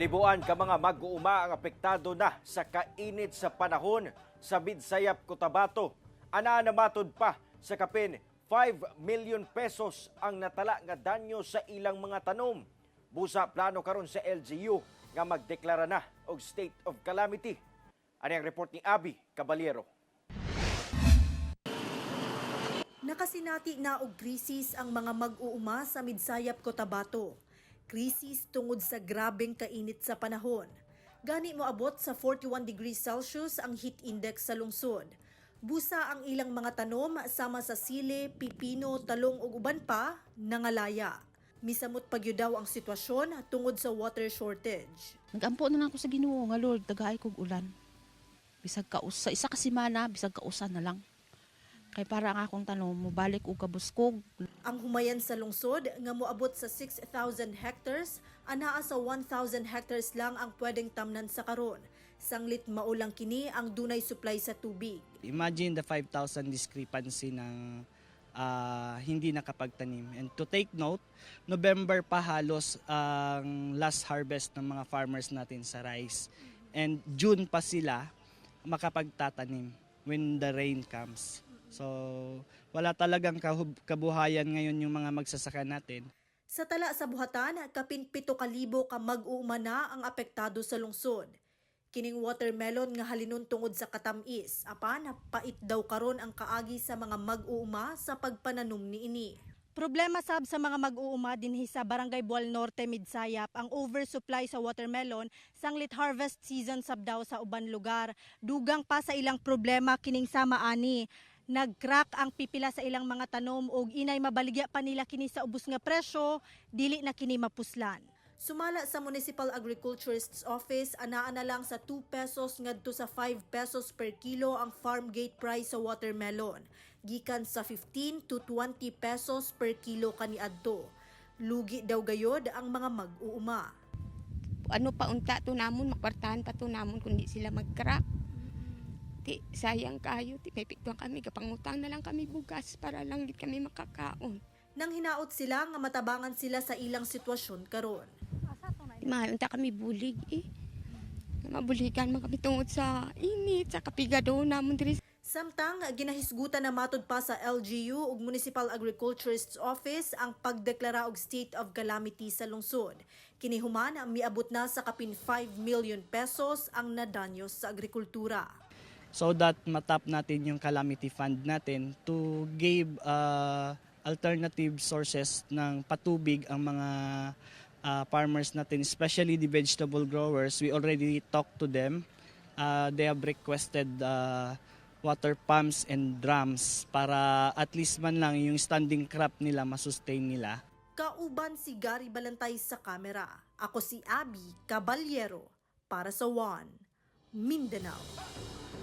Libuan ka mga mag-uuma ang apektado na sa kainit sa panahon sa Bidsayap, Cotabato. Ana na matod pa sa kapin 5 million pesos ang natala nga danyo sa ilang mga tanom. Busa plano karon sa LGU nga magdeklara na og state of calamity. Ani ang report ni Abi Caballero. Nakasinati na og krisis ang mga mag-uuma sa Midsayap, Cotabato. Krisis tungod sa grabeng kainit sa panahon. Gani mo abot sa 41 degrees Celsius ang heat index sa lungsod. Busa ang ilang mga tanom sama sa sili, pipino, talong ug uban pa nangalaya. Misamot pagyo daw ang sitwasyon tungod sa water shortage. Nagampo na lang ako sa Ginoo nga Lord, dagaay kog ulan. Bisag ka sa isa ka semana, bisag ka usa na lang. Kay para ang akong tanom mobalik og kabuskog. Ang humayan sa lungsod nga moabot sa 6,000 hectares, anaa sa 1,000 hectares lang ang pwedeng tamnan sa karon. Sanglit maulang kini ang dunay supply sa tubig. Imagine the 5,000 discrepancy ng ah, hindi nakapagtanim. And to take note, November pa halos ang last harvest ng mga farmers natin sa rice. And June pa sila makapagtatanim when the rain comes. So, wala talagang kabuhayan ngayon yung mga magsasaka natin. Sa tala sa buhatan, kapin 7,000 ka mag-uuma na ang apektado sa lungsod. Kining watermelon nga halinon tungod sa katamis, apan pait daw karon ang kaagi sa mga mag-uuma sa pagpananom niini. Problema sab sa mga mag-uuma dinhi sa Barangay Bual Norte, Midsayap ang oversupply sa watermelon sanglit harvest season sab daw sa uban lugar. Dugang pa sa ilang problema kining sama ani. Nag-crack ang pipila sa ilang mga tanom ug inay mabaligya pa nila kini sa ubos nga presyo, dili na kini mapuslan. Sumala sa Municipal Agriculturist's Office, anaa na lang sa 2 pesos ngadto sa 5 pesos per kilo ang farm gate price sa watermelon. Gikan sa 15 to 20 pesos per kilo kaniadto. Lugi daw gayod ang mga mag-uuma. ano pa unta to namon makwartahan pa to namon kundi sila mag-crack. Ti sayang kayo ti may piktuan kami kapangutang na lang kami bugas para lang kami makakaon. Nang hinaot sila nga matabangan sila sa ilang sitwasyon karon. Di mahal unta kami bulig eh. Mabuligan man kami tungod sa init sa kapigado namon diri Samtang ginahisgutan na matod pa sa LGU ug Municipal Agriculturist's Office ang pagdeklara og state of calamity sa lungsod. Kini human miabot na sa kapin 5 million pesos ang nadanyo sa agrikultura. So that matap natin yung calamity fund natin to give uh, alternative sources ng patubig ang mga uh, farmers natin, especially the vegetable growers. We already talked to them. Uh, they have requested uh, water pumps and drums para at least man lang yung standing crop nila masustain nila. Kauban si Gary Balantay sa kamera. Ako si Abby Caballero para sa One Mindanao.